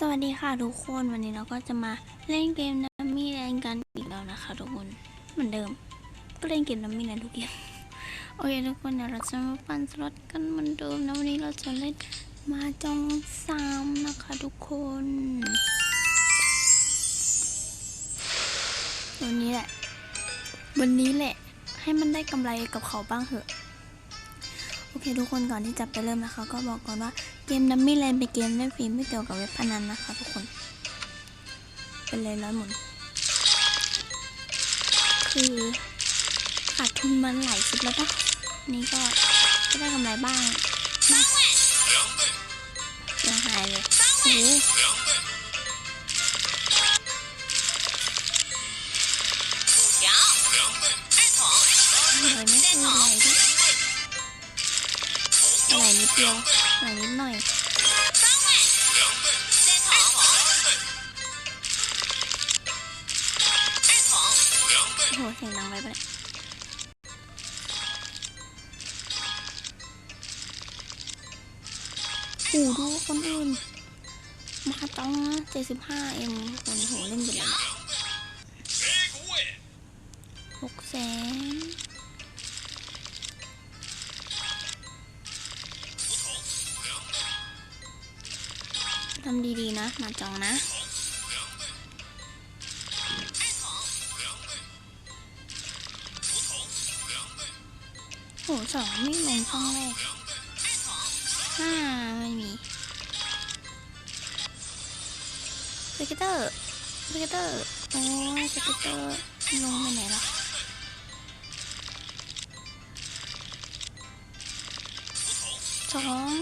สวัสดีค่ะทุกคนวันนี้เราก็จะมาเล่นเกมนัมมี่แลนกันอีกแล้วนะคะทุกคนเหมือนเดิม ก็เล่นเกมนัมมี่แลนทุกเกมโอเคทุกคนเดี๋ยวเราจะมาปั่นสล็อตกันเหมือนเดิมนะวันนี้เราจะเล่นมาจองสามนะคะทุกคนวันนี้แหละ วันนี้แหละ ให้มันได้กำไรกับเขาบ้างเถอะโอเคทุกคนก่อนที่จะไปเริ่มนะคะ ก็บอกก่อนว่า เกมดัมมี่แลนเป็นเกมเล่นฟรีไม่เกี่ยวกับเว็บพนันนะคะทุกคน เป็นเลยร้อยหมุน คือขาดทุนมันหลายสิบแล้วปะนี่ก็ก็ได้กำไรบ้างนะยังหายเลยโอ้หไหลไม่คือไหลด้วยไหลนิดเดียว อยโอ้โหเสียงดังไปปะเนี่ยโอ้ดูคนอื่นมาต้องเจ็ดสิบห้าเอ็มคนโหเล่นไปแล้วหกแสน ทำดีๆนะ มาจองนะ โหสองไม่ลงช่องแรกห้าไม่มีสเกตเตอร์สเกตเตอร์ โอ้ยสเกตเตอร์ลงไปไหนล่ะสอง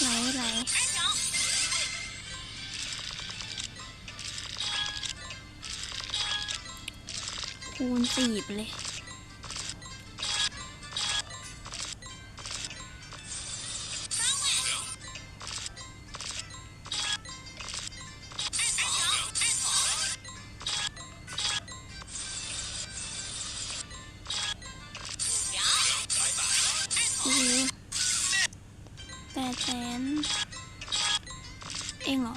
ไหลไหล คูณสี่ไปเลย แปดแสนเองเหรอ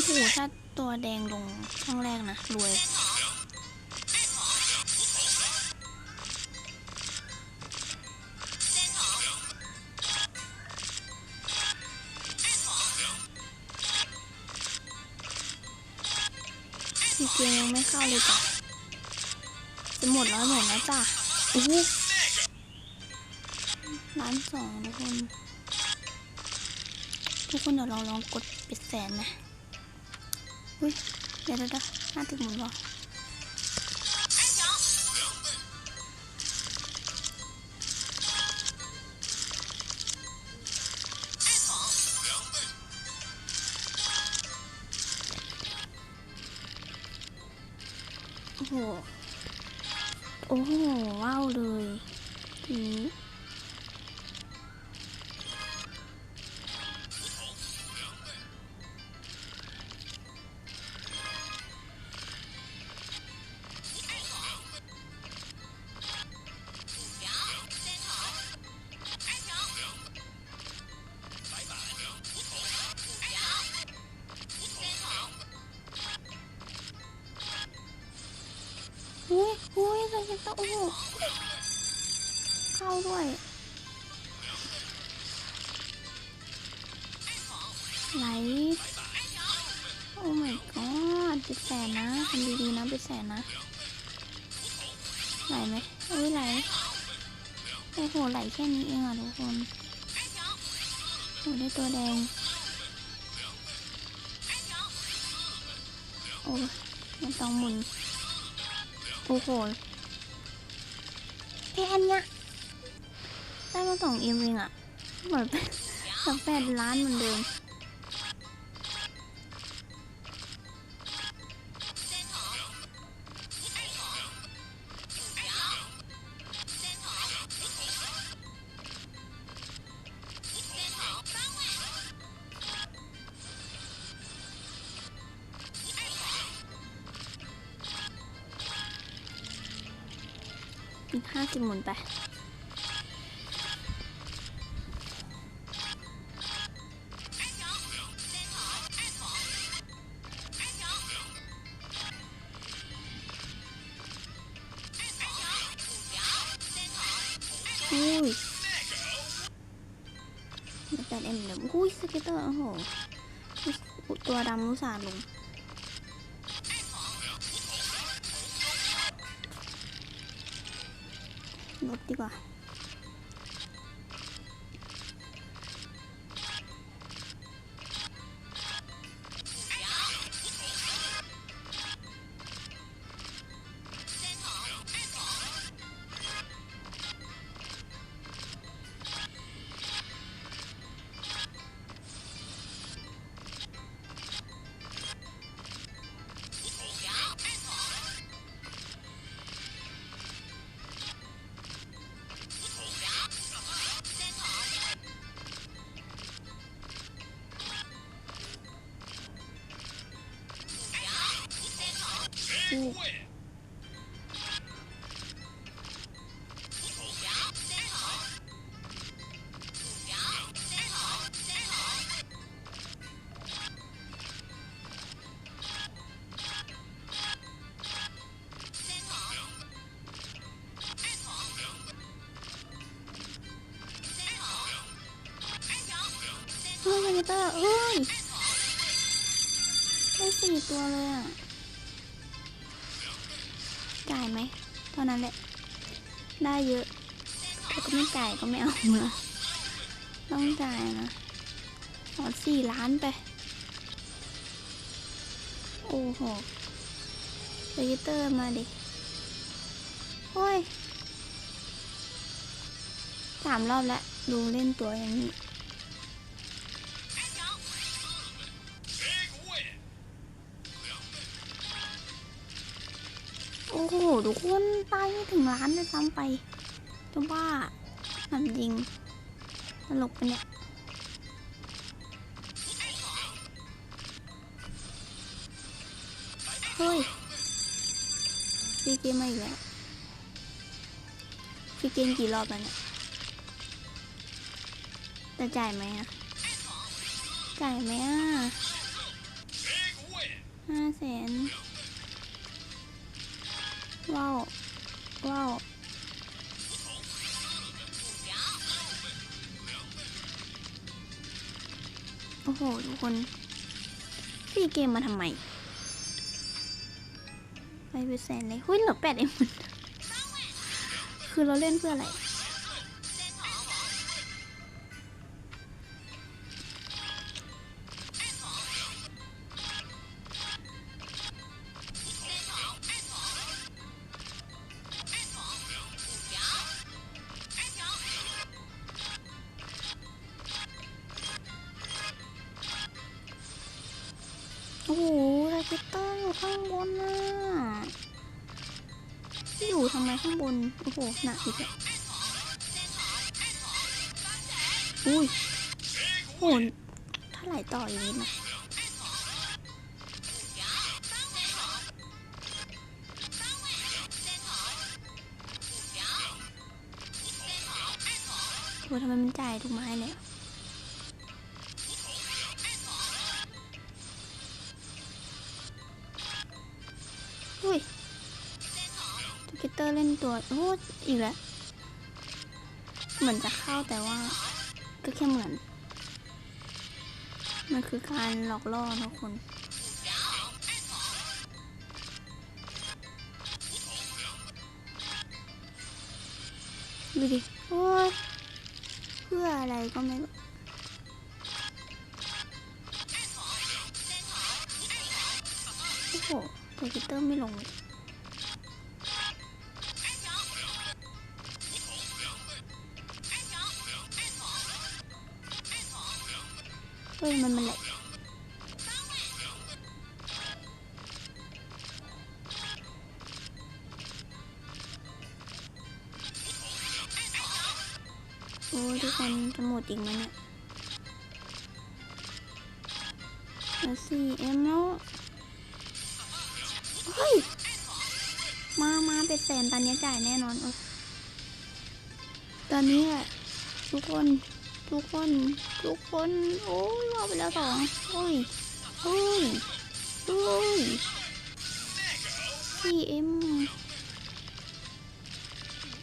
โอ้โหถ้าตัวแดงลงช่องแรกนะรวยอีเกมยังไม่เข้าเลยจ้ะจะหมดแล้วหมดแล้วจ้ะโอ้โหล้านสองทุกคน ทุกคนเดี๋ยวเราลองกดปิดแสนนะ อุ้ยเดี๋ยวเดี๋ยวเดี๋ยว โอ้เข้าด้วยไหลโอ้ my god ปิดแสนนะทำดีๆนะปิดแสนนะไหลไหมอุ้ยไหลโอ้โหไหลแค่นี้เองอะทุกคนโอ้ได้ตัวแดงโอ้ยมันต้องหมุนโอ้โห ค่อันเนี้ยได้มาสองเอ็มเองอะเหมือนเป็นสักแปดล้านเหมือนเดิม ห้าสิบหมุนไป อุ้ยแปดเอ็มเดิมอุ้ยสเก็ตเตอร์โอ้โห ตัวดำรู้สาห์ลง ลบดีกว่าอู้เฮ้ยสเก็ตเตอร์เอ้ยไท่านั้นแหละ ได้เยอะแต่ก็ไม่จ่ายก็ไม่เอาเมื่อต้องจ่ายนะขอสี่ล้านไป โอ้โหเรจิเตอร์มาดิโอ้ยสามรอบแล้วดูเล่นตัวอย่างนี้ ทุกคนตายไม่ถึงล้านเลยซ้ำไปจะบ้าทำจริงตลกปะเนี่ยเฮ้ยฟรีเกมมาอีกแล้วฟรีเกมกี่รอบแล้วเนี่ยจะจ่ายไหมอะจ่ายไหมอะห้าแสน ว้าวว้าวโอ้โห ทุกคนพี่เกมมาทำไม ไปเป็นแสนเลยหุ้ยเหลือแปดเองคือเราเล่นเพื่ออะไร โอ้โหสเก็ตเตอร์อยู่ข้างบนน่ะอยู่ทำไมข้างบน โอ้โห หนักอีกแล้วอุ้ยโหนเท่าไหร่ต่ออีกนิดนะโอ้ทำไมมันจ่ายทุกไม้เนี่ย ตัวโอ้อีกแล้ว เหมือนจะเข้าแต่ว่า ก็แค่เหมือน มันคือการหลอกล่อทุกคนดูดิโอ้ยเพื่ออะไรก็ไม่รู้โอ้โหทูกิเตอร์ไม่ลงเลย เฮ้ยมันมันแหละโอ้ทุกคนจะหมดอีกไหมเนี่ยเหลือสี่เอ็มแล้วเฮ้ย มามาเป็นแสนตอนนี้จ่ายแน่นอนเออตอนนี้แหละทุกคน ทุกคน ทุกคน โอ้ยว่าไปแล้วสองโอ้ยโอ้ยโอ้ยพี่เอ็ม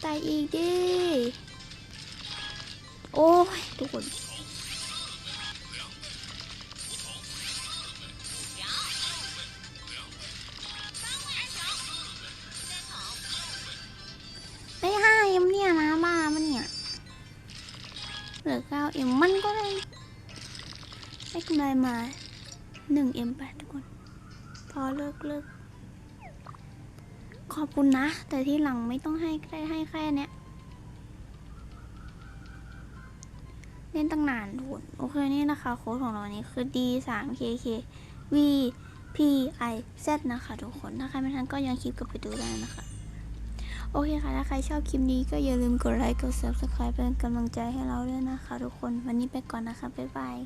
ตายอีกดิโอ้ย ทุกคน เอ็มมันก็ได้ได้กำไรมาหนึ่งเอ็มแปดทุกคน พอเลิกเลิกขอบคุณนะ แต่ที่หลังไม่ต้องให้แค่ให้แค่เนี้ยเล่นตั้งนานทุกคนโอเคนี่นะคะ โค้ดของเรานี้คือ D 3 K K V P I Z นะคะ ทุกคน ถ้าใครไม่ทันก็ยังคลิปกลับไปดูได้นะคะ โอเคค่ะถ้าใครชอบคลิปนี้ก็อย่าลืมกดไลค์ กด subscribe เป็นกำลังใจให้เราด้วยนะคะทุกคน วันนี้ไปก่อนนะคะ บ๊ายบาย